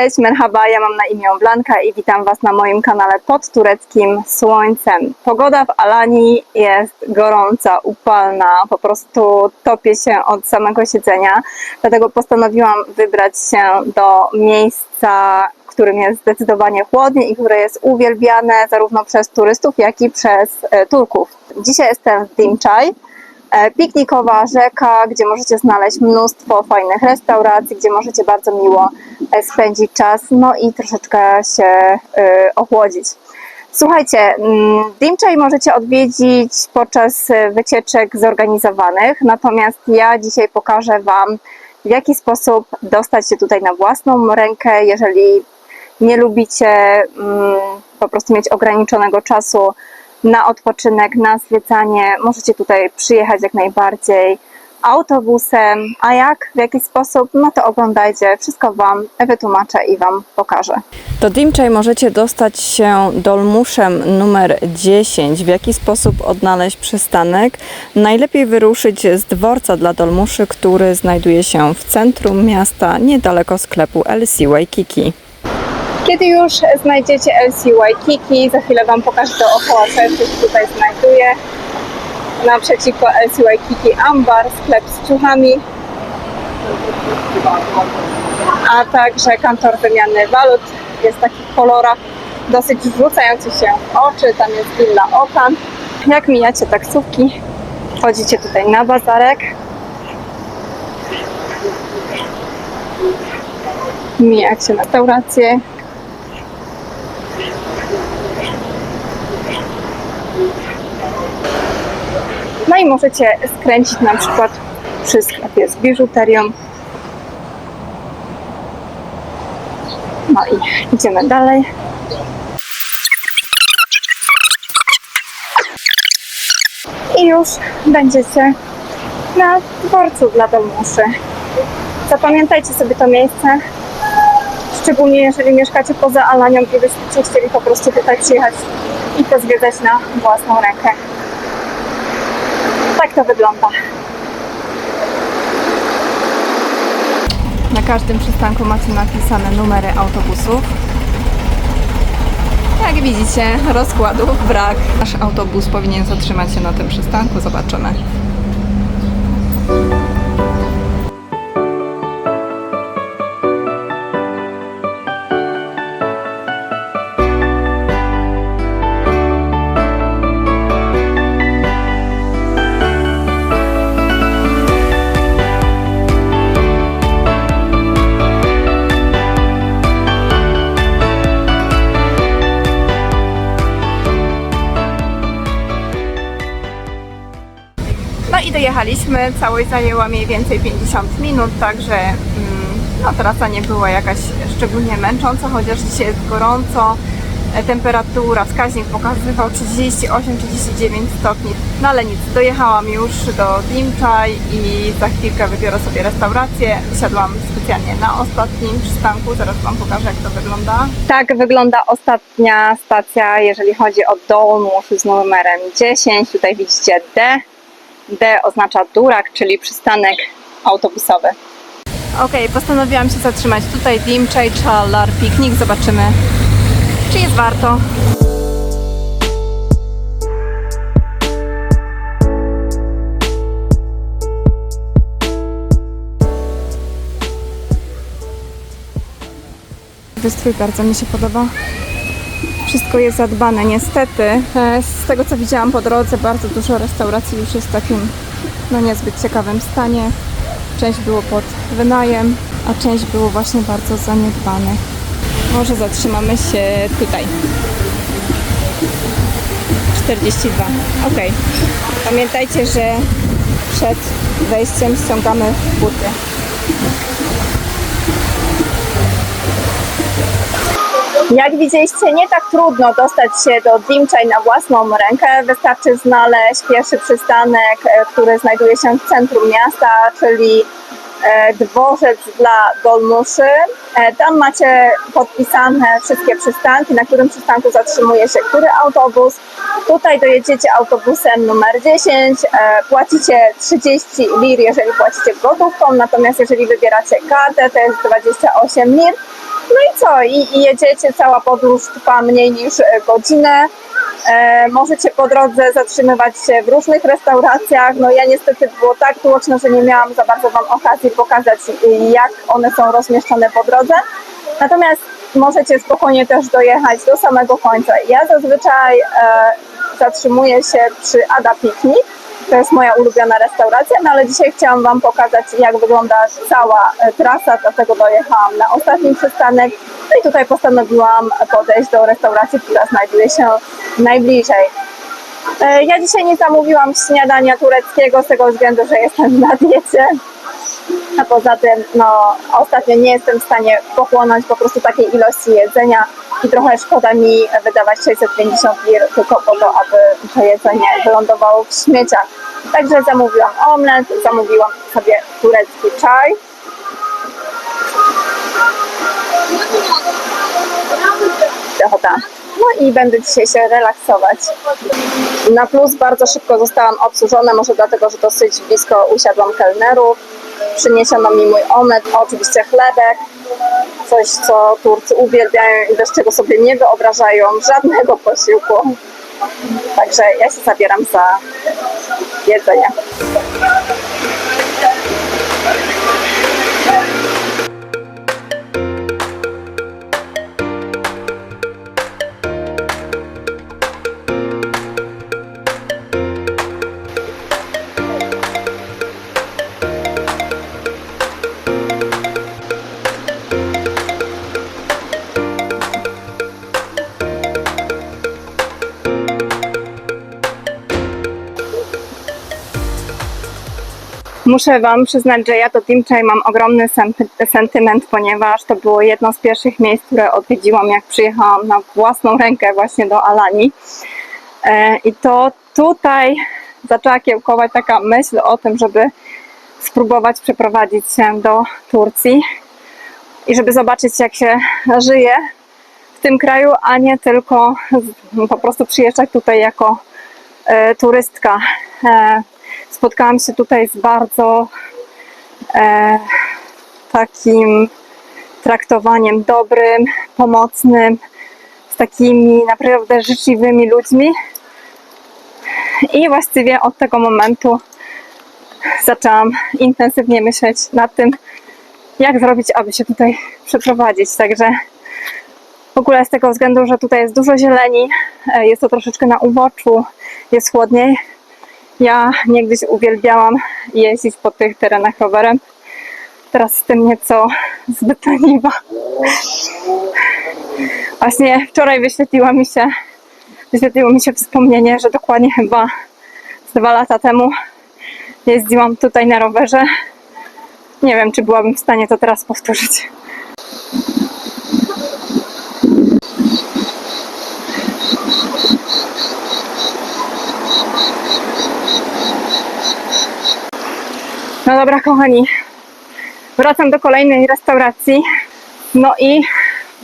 Cześć, merhaba, ja mam na imię Blanka i witam Was na moim kanale pod tureckim słońcem. Pogoda w Alanii jest gorąca, upalna, po prostu topię się od samego siedzenia, dlatego postanowiłam wybrać się do miejsca, którym jest zdecydowanie chłodniej i które jest uwielbiane zarówno przez turystów, jak i przez e, Turków. Dzisiaj jestem w Dimczaj, e, piknikowa rzeka, gdzie możecie znaleźć mnóstwo fajnych restauracji, gdzie możecie bardzo miło e, spędzić czas, no i troszeczkę się e, ochłodzić. Słuchajcie, mm, Dimczaj możecie odwiedzić podczas e, wycieczek zorganizowanych, natomiast ja dzisiaj pokażę Wam, w jaki sposób dostać się tutaj na własną rękę, jeżeli nie lubicie mm, po prostu mieć ograniczonego czasu na odpoczynek, na zwiedzanie, możecie tutaj przyjechać jak najbardziej autobusem, a jak, w jaki sposób, no to oglądajcie, wszystko Wam wytłumaczę i Wam pokażę. Do Dimczaj możecie dostać się dolmuszem numer 10. W jaki sposób odnaleźć przystanek? Najlepiej wyruszyć z dworca dla dolmuszy, który znajduje się w centrum miasta, niedaleko sklepu LC Waikiki. Kiedy już znajdziecie LC Waikiki, za chwilę Wam pokażę dookoła, co się tutaj znajduje. Naprzeciwko LC Waikiki Ambar, sklep z ciuchami, a także kantor wymiany walut. Jest w takich kolorach dosyć rzucających się w oczy. Tam jest willa Okan. Jak mijacie taksówki, wchodzicie tutaj na bazarek. Mijacie restaurację, i możecie skręcić na przykład przy sklepie z biżuterią. No i idziemy dalej. I już będziecie na dworcu dla dolmuszy. Zapamiętajcie sobie to miejsce. Szczególnie jeżeli mieszkacie poza Alanią i byście chcieli po prostu tutaj przyjechać i pozwiedzać na własną rękę. Tak to wygląda. Na każdym przystanku macie napisane numery autobusów. Jak widzicie, rozkładów brak. Nasz autobus powinien zatrzymać się na tym przystanku. Zobaczymy. I dojechaliśmy. Całość zajęła mniej więcej 50 minut, także mm, no, trasa nie była jakaś szczególnie męcząca, chociaż dzisiaj jest gorąco. E, Temperatura, wskaźnik pokazywał 38-39 stopni. No ale nic, dojechałam już do Dimczaj i za chwilkę wybiorę sobie restaurację. Siadłam specjalnie na ostatnim przystanku, zaraz Wam pokażę jak to wygląda. Tak wygląda ostatnia stacja, jeżeli chodzi o Dolmusz z numerem 10. Tutaj widzicie D. D oznacza Durak, czyli przystanek autobusowy. Okej, postanowiłam się zatrzymać tutaj. Dimczaj, Challar, piknik. Zobaczymy, czy jest warto. Wystrój bardzo mi się podoba. Wszystko jest zadbane. Niestety, e, z tego co widziałam po drodze, bardzo dużo restauracji już jest w takim no niezbyt ciekawym stanie. Część było pod wynajem, a część było właśnie bardzo zaniedbane. Może zatrzymamy się tutaj. 42. Ok. Pamiętajcie, że przed wejściem ściągamy buty. Jak widzieliście, nie tak trudno dostać się do Dimczaj na własną rękę. Wystarczy znaleźć pierwszy przystanek, e, który znajduje się w centrum miasta, czyli e, dworzec dla Dolmuszy. E, Tam macie podpisane wszystkie przystanki, na którym przystanku zatrzymuje się który autobus. Tutaj dojedziecie autobusem numer 10, e, płacicie 30 lir, jeżeli płacicie gotówką, natomiast jeżeli wybieracie kartę, to jest 28 lir. No i co? I, i jedziecie, cała podróż trwa mniej niż e, godzinę. E, możecie po drodze zatrzymywać się w różnych restauracjach. No ja niestety było tak tłoczno, że nie miałam za bardzo Wam okazji pokazać, y, jak one są rozmieszczone po drodze. Natomiast możecie spokojnie też dojechać do samego końca. Ja zazwyczaj e, zatrzymuję się przy Ada Picnic. To jest moja ulubiona restauracja, no ale dzisiaj chciałam Wam pokazać, jak wygląda cała e, trasa, dlatego dojechałam na ostatni przystanek. No i tutaj postanowiłam podejść do restauracji, która znajduje się najbliżej. E, Ja dzisiaj nie zamówiłam śniadania tureckiego z tego względu, że jestem na diecie. A poza tym, no, ostatnio nie jestem w stanie pochłonąć po prostu takiej ilości jedzenia i trochę szkoda mi wydawać 650 lir tylko po to, aby to jedzenie wylądowało w śmieciach. Także zamówiłam omlet, zamówiłam sobie turecki czaj. Ochota. No i będę dzisiaj się relaksować. Na plus bardzo szybko zostałam obsłużona, może dlatego, że dosyć blisko usiadłam kelnerów. Przyniesiono mi mój omlet, oczywiście chlebek, coś co Turcy uwielbiają i bez czego sobie nie wyobrażają żadnego posiłku. Także ja się zabieram za jedzenie. Muszę Wam przyznać, że ja do Dimczaj mam ogromny sen- sentyment, ponieważ to było jedno z pierwszych miejsc, które odwiedziłam, jak przyjechałam na własną rękę właśnie do Alanii. E, I to tutaj zaczęła kiełkować taka myśl o tym, żeby spróbować przeprowadzić się do Turcji i żeby zobaczyć, jak się żyje w tym kraju, a nie tylko po prostu przyjeżdżać tutaj jako e, turystka. Spotkałam się tutaj z bardzo e, takim traktowaniem dobrym, pomocnym, z takimi naprawdę życzliwymi ludźmi. I właściwie od tego momentu zaczęłam intensywnie myśleć nad tym, jak zrobić, aby się tutaj przeprowadzić. Także w ogóle z tego względu, że tutaj jest dużo zieleni, e, jest to troszeczkę na uboczu, jest chłodniej. Ja niegdyś uwielbiałam jeździć po tych terenach rowerem. Teraz jestem nieco zbyt leniwa. Właśnie wczoraj wyświetliło mi się, wyświetliło mi się wspomnienie, że dokładnie chyba z dwa lata temu jeździłam tutaj na rowerze. Nie wiem, czy byłabym w stanie to teraz powtórzyć. No dobra, kochani. Wracam do kolejnej restauracji. No i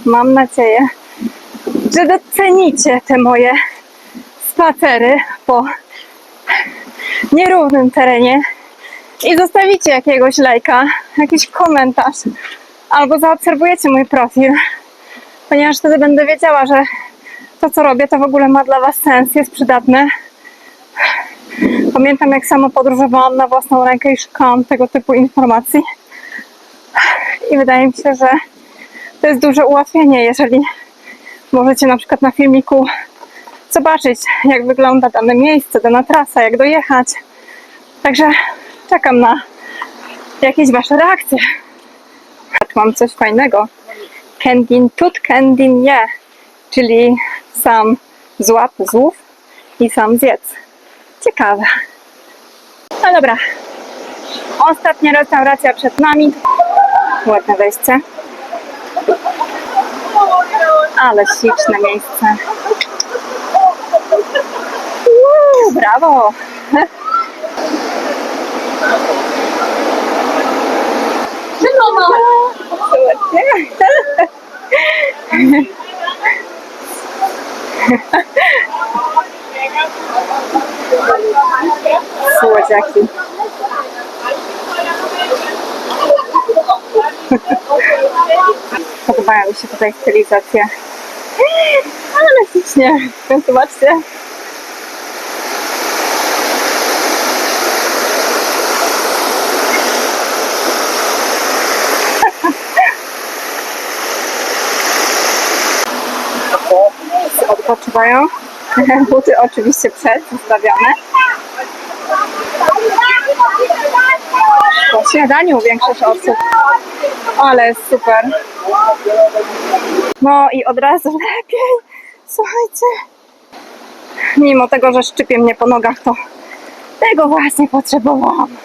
mam nadzieję, że docenicie te moje spacery po nierównym terenie i zostawicie jakiegoś lajka, jakiś komentarz albo zaobserwujecie mój profil, ponieważ wtedy będę wiedziała, że to, co robię, to w ogóle ma dla Was sens, jest przydatne. Pamiętam, jak sama podróżowałam na własną rękę i szukałam tego typu informacji. I wydaje mi się, że to jest duże ułatwienie, jeżeli możecie na przykład na filmiku zobaczyć, jak wygląda dane miejsce, dana trasa, jak dojechać. Także czekam na jakieś Wasze reakcje. Mam coś fajnego. Kendin tut, kendin je, czyli sam złap, złów i sam zjedz. Ciekawe. No dobra. Ostatnia restauracja przed nami. Ładne wejście. Ale śliczne miejsce. Uuu, brawo! Słodziaki. Podobają mi się tutaj stylizacje. Ale ślicznie. Zobaczcie. Odpoczywają. Buty oczywiście przed zostawione. Po śniadaniu większość osób. Ale jest super. No i od razu lepiej. Słuchajcie. Mimo tego, że szczypie mnie po nogach, to tego właśnie potrzebowałam.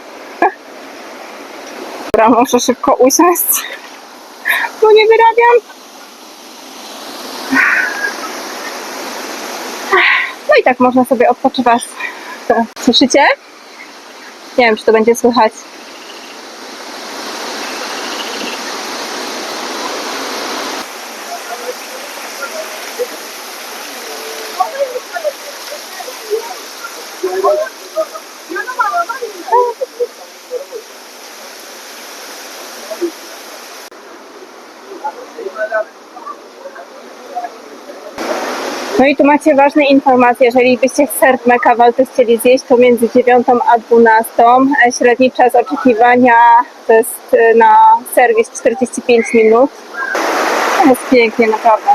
Dobra, muszę szybko usiąść. Bo nie wyrabiam. No i tak można sobie odpoczywać. Słyszycie? Czy to będzie słychać. No i tu macie ważne informacje. Jeżeli byście ser meka walty chcieli zjeść, to między 9 a 12. E, Średni czas oczekiwania to jest e, na serwis 45 minut. To jest pięknie, naprawdę.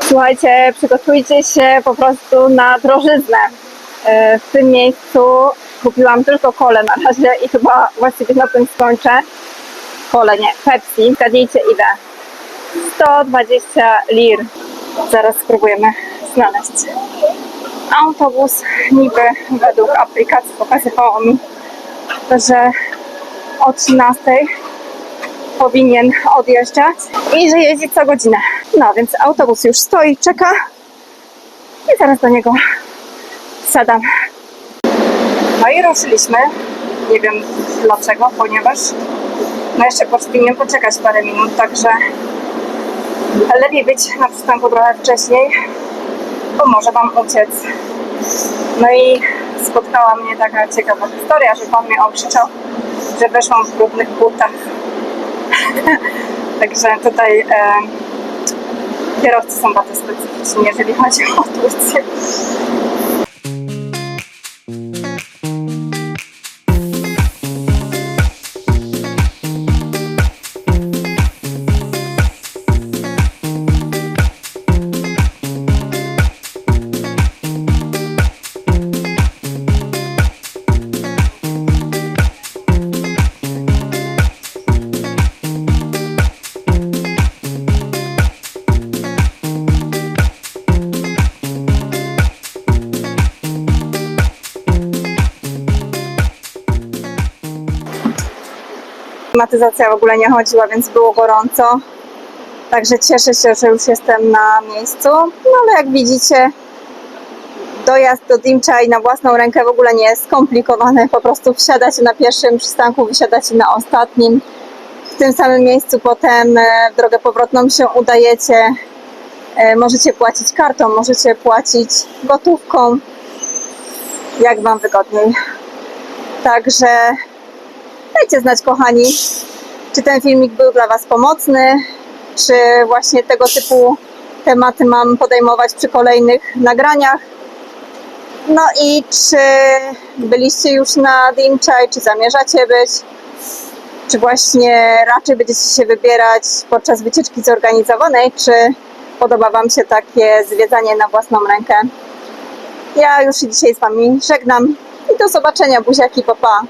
Słuchajcie, przygotujcie się po prostu na drożyznę. E, W tym miejscu kupiłam tylko kolę na razie i chyba właściwie na tym skończę. Kole, nie, Pepsi. Zgadnijcie ile? 120 lir. Zaraz spróbujemy znaleźć. Autobus niby według aplikacji pokazywało mi, że o 13 powinien odjeżdżać i że jeździ co godzinę. No więc autobus już stoi, czeka i zaraz do niego wsiadam. No i ruszyliśmy. Nie wiem dlaczego, ponieważ no jeszcze powinien poczekać parę minut, także lepiej być na przystanku trochę wcześniej, bo może Wam uciec. No i spotkała mnie taka ciekawa historia, że Pan mnie okrzyczał, że weszłam w brudnych butach. Także tutaj e, kierowcy są bardzo specyficzni, jeżeli chodzi o Turcję. Klimatyzacja w ogóle nie chodziła, więc było gorąco. Także cieszę się, że już jestem na miejscu. No ale jak widzicie, dojazd do Dimczaj na własną rękę w ogóle nie jest skomplikowany. Po prostu wsiadacie na pierwszym przystanku, wysiadacie na ostatnim. W tym samym miejscu potem e, w drogę powrotną się udajecie. E, Możecie płacić kartą, możecie płacić gotówką, jak Wam wygodniej. Także Dajcie znać, kochani, czy ten filmik był dla Was pomocny, czy właśnie tego typu tematy mam podejmować przy kolejnych nagraniach. No i czy byliście już na Dimczaj, czy zamierzacie być, czy właśnie raczej będziecie się wybierać podczas wycieczki zorganizowanej, czy podoba Wam się takie zwiedzanie na własną rękę. Ja już dzisiaj z Wami żegnam i do zobaczenia, buziaki, papa. Pa.